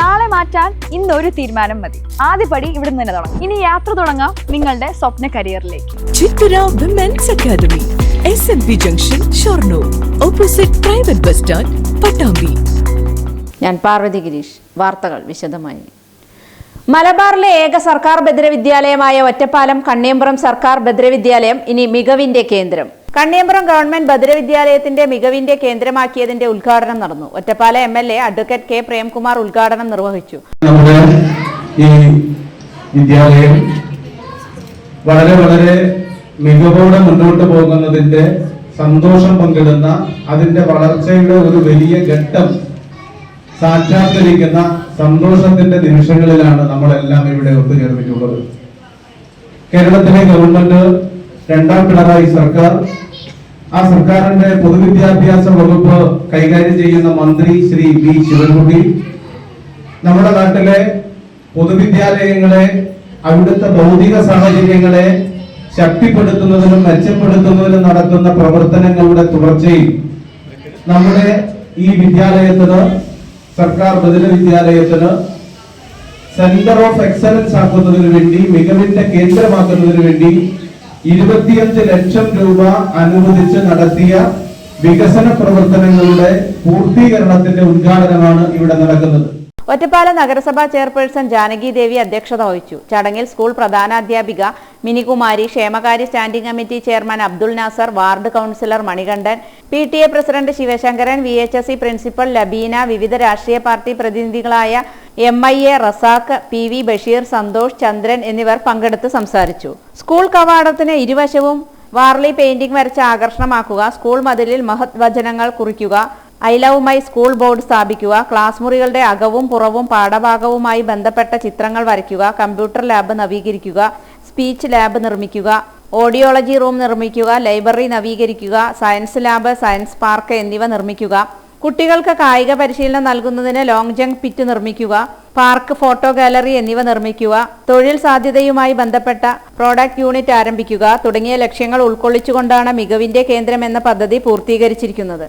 നാളെ മാറ്റാൻ ഇന്ന് ഒരു തീരുമാനം മതി. ആദ്യപടി ഇവിടെ നിന്ന് തന്നെ തുടങ്ങാം. ഇനി യാത്ര തുടങ്ങാം നിങ്ങളുടെ സ്വപ്ന കരിയറിലേക്ക്. Chithara women's academy S N P junction Shoranur opposite private bus stand Pattambi ഞാൻ പാർവതി ഗിരീഷ് വാർത്തകൾ വിശദമായി. മലബാറിലെ ഏക സർക്കാർ ഭദ്രവിദ്യാലയമായ ഒറ്റപ്പാലം കണ്ണിയമ്പുറം സർക്കാർ ഭദ്രവിദ്യാലയം ഇനി മികവിന്റെ കേന്ദ്രം. കണ്ണിയമ്പുറം ഗവൺമെന്റ് ഭദ്രവിദ്യാലയത്തിന്റെ മികവിന്റെ കേന്ദ്രമാക്കിയതിന്റെ ഉദ്ഘാടനം നടന്നു. ഒറ്റപ്പാല M L A advocate K Premkumar ഉദ്ഘാടനം നിർവഹിച്ചു. ഈ വിദ്യാലയം വളരെ വളരെ മികവോടെ മുന്നോട്ട് പോകുന്നതിന്റെ സന്തോഷം പങ്കിടുന്ന അതിന്റെ വളർച്ചയുടെ ഒരു വലിയ ഘട്ടം സാക്ഷാത്കരിക്കുന്ന സന്തോഷത്തിന്റെ നിമിഷങ്ങളിലാണ് നമ്മളെല്ലാം ഇവിടെ ഒത്തുചേർന്നിട്ടുള്ളത്. കേരളത്തിലെ ഗവൺമെന്റ് രണ്ടാം പിണറായി സർക്കാർ ആ സർക്കാരിന്റെ പൊതുവിദ്യാഭ്യാസ വകുപ്പ് കൈകാര്യം ചെയ്യുന്ന മന്ത്രി ശ്രീ വി ശിവൻകുട്ടി നമ്മുടെ നാട്ടിലെ പൊതുവിദ്യാലയങ്ങളെ അവിടുത്തെ ഭൗതിക സാഹചര്യങ്ങളെ ശക്തിപ്പെടുത്തുന്നതിനും മെച്ചപ്പെടുത്തുന്നതിനും നടത്തുന്ന പ്രവർത്തനങ്ങളുടെ തുടർച്ചയിൽ നമ്മുടെ ഈ വിദ്യാലയത്തിന് സർക്കാർ ബദല വിദ്യാലയത്തിന് സെന്റർ ഓഫ് എക്സലൻസ് ആക്കുന്നതിന് വേണ്ടി മികവിന്റെ കേന്ദ്രമാക്കുന്നതിന് വേണ്ടി ഇരുപത്തിയഞ്ച് ലക്ഷം രൂപ അനുവദിച്ച് നടത്തിയ വികസന പ്രവർത്തനങ്ങളുടെ പൂർത്തീകരണത്തിന്റെ ഉദ്ഘാടനമാണ് ഇവിടെ നടക്കുന്നത്. ഒറ്റപ്പാലം നഗരസഭാ ചെയർപേഴ്സൺ ജാനകി ദേവി അധ്യക്ഷത വഹിച്ചു. ചടങ്ങിൽ സ്കൂൾ പ്രധാനാധ്യാപിക മിനികുമാരി ക്ഷേമകാര്യ standing committee chairman Abdul Nasar ward councillor Manikandan P T A president Sivasankaran V H S C principal Labeena വിവിധ രാഷ്ട്രീയ party പ്രതിനിധികളായ M I A Razak P V Basheer Santhosh Chandran എന്നിവർ പങ്കെടുത്ത് സംസാരിച്ചു. സ്കൂൾ കവാടത്തിന് ഇരുവശവും Warli painting വരച്ച് ആകർഷണമാക്കുക school മതിലിൽ മഹത് വചനങ്ങൾ കുറിക്കുക I love my school board സ്ഥാപിക്കുക ക്ലാസ് മുറികളുടെ അകവും പുറവും പാഠഭാഗവുമായി ബന്ധപ്പെട്ട ചിത്രങ്ങൾ വരയ്ക്കുക കമ്പ്യൂട്ടർ ലാബ് നവീകരിക്കുക സ്പീച്ച് ലാബ് നിർമ്മിക്കുക ഓഡിയോളജി റൂം നിർമ്മിക്കുക ലൈബ്രറി നവീകരിക്കുക സയൻസ് ലാബ് സയൻസ് പാർക്ക് എന്നിവ നിർമ്മിക്കുക കുട്ടികൾക്ക് കായിക പരിശീലനം നൽകുന്നതിന് ലോങ് ജങ്ക് പിറ്റ് നിർമ്മിക്കുക പാർക്ക് ഫോട്ടോ ഗാലറി എന്നിവ നിർമ്മിക്കുക തൊഴിൽ സാധ്യതയുമായി ബന്ധപ്പെട്ട പ്രോഡക്റ്റ് യൂണിറ്റ് ആരംഭിക്കുക തുടങ്ങിയ ലക്ഷ്യങ്ങൾ ഉൾക്കൊള്ളിച്ചുകൊണ്ടാണ് മികവിന്റെ കേന്ദ്രം എന്ന പദ്ധതി പൂർത്തീകരിച്ചിരിക്കുന്നത്.